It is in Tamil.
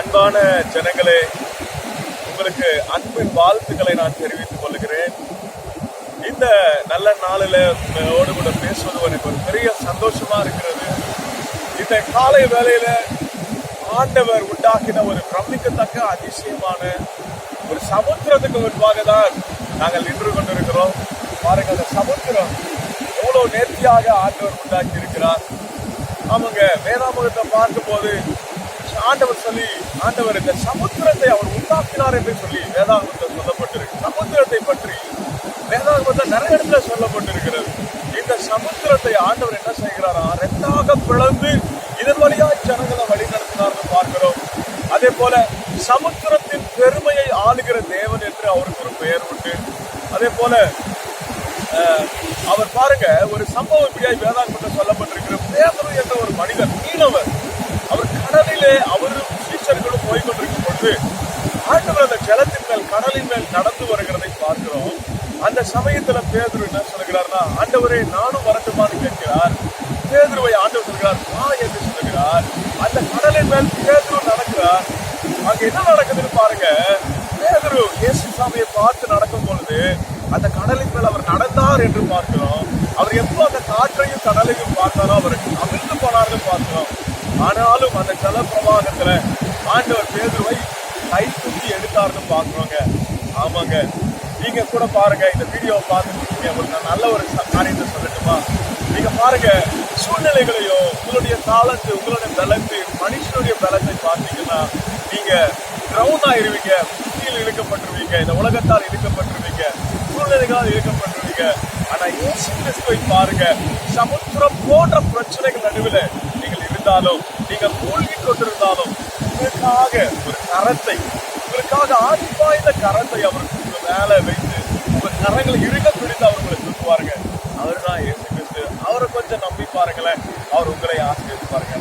அன்பான ஜனங்களே உங்களுக்கு அன்பின் வாழ்த்துக்களை நான் தெரிவித்துக் கொள்கிறேன். இந்த நல்ல நாளில் உங்களோடு கூட பேசுவது எனக்கு ஒரு பெரிய சந்தோஷமா இருக்கிறது. இந்த காலை வேலையில ஆண்டவர் உண்டாக்கின ஒரு பிரமிக்கத்தக்க அதிசயமான ஒரு சமுத்திரத்துக்கு முன்பாக தான் நாங்கள் நின்று கொண்டிருக்கிறோம். பாருங்க அந்த சமுத்திரம் எவ்வளவு நேர்த்தியாக ஆண்டவர் உண்டாக்கி இருக்கிறார் அவங்க வேதாமுகத்தை பார்க்கும்போது ஆண்டவர் சொல்லி ஆண்டவர் இந்த சமுத்திரத்தை அவர் உண்டாக்கினார் என்று சொல்லி வேதாகமத்தில் சொல்லப்பட்டிருக்கு. சமுத்திரத்தை பற்றி வேதாகமத்தில் நிறைய இடத்துல சொல்லப்பட்டிருக்கிறது. இந்த சமுத்திரத்தை ஆண்டவர் என்ன செய்கிறாரா? ரெண்டாக பிளந்து இதன் வழியாய் ஜனங்களை வழி நடத்தினார்னு பார்க்கிறோம். அதே போல சமுத்திரத்தின் பெருமையை ஆளுகிற தேவன் என்று அவருக்கு ஒரு பெயர் உண்டு. அதே போல அவர் பாருங்க ஒரு சம்பவம் இப்படியாய் வேதாகமத்தில் சொல்லப்பட்டிருக்கிற பேதரு என்ற ஒரு மனிதர் மீனவர். கடலிலே அவரும் சீச்சர்களும் போய்கொண்டிருக்கும் பொழுது ஆண்டவர் அந்த ஜலத்தின் மேல் கடலின் மேல் நடந்து வருகிறதை பார்க்கிறோம். அந்த சமயத்துல பேதுரு என்ன சொல்கிறார்னா ஆண்டவரே நானும் வரட்டுமான்னு கேட்கிறார். பேதுருவை ஆண்டவர் சொல்கிறார் வா என்று சொல்லுகிறார். அந்த கடலின் மேல் பேதுரு நடக்கிறார். அங்க என்ன நடக்குதுன்னு பாருங்க பேதுரு இயேசு சாமியை பார்த்து நடக்கும் பொழுது அந்த கடலின் மேல் அவர் நடந்தார் என்று பார்க்கிறோம். அவர் எப்போ அந்த காற்றையும் கடலையும் பார்த்தாரோ அவர் அமிழ்ந்து போனார்கள் பார்க்கிறோம். ஆனாலும் அந்த ஜல பிரவாகத்துல ஆண்டவர் பேதுருவை கை தூக்கி எடுத்தார்னு பாக்குறோங்க ஆமாங்க. நீங்க கூட பாருங்க இந்த வீடியோவை பார்த்துருக்கீங்க உங்களுக்கு நல்ல ஒரு ச- காரியத்தை சொல்லட்டுமா? நீங்க பாருங்க சூழ்நிலைகளையோ உங்களுடைய தாளத்து உங்களுடைய பலத்து மனுஷனுடைய பலத்தை பார்த்தீங்கன்னா நீங்க கிரவுண்ட் ஆயிருவீங்க புத்தியில் இழுக்கப்பட்டிருவீங்க. இந்த உலகத்தால் இழுக்கப்பட்டிருவீங்க. சூழ்நிலைகளால் இழுக்கப்பட்டிருவீங்க. ஆனா இயேசு கிறிஸ்துவை பாருங்க. சமுத்திரம் போன்ற பிரச்சனைகள் நடுவில் நீங்கள் இருந்தாலும் நீங்கள் மூழ்கி கொண்டிருந்தாலும் உங்களுக்காக ஒரு கரத்தை உங்களுக்காக ஆதிவாய்ந்த கரத்தை அவர் உங்க மேலே வைத்து உங்கள் கரங்களை இறுக பிடித்து அவர் உங்களை தூக்குவாருங்க அவர் தான் இயேசு கிறிஸ்து அவரை கொஞ்சம் நம்பி பாருங்களேன். அவர் உங்களை ஆசிரியர் பாருங்க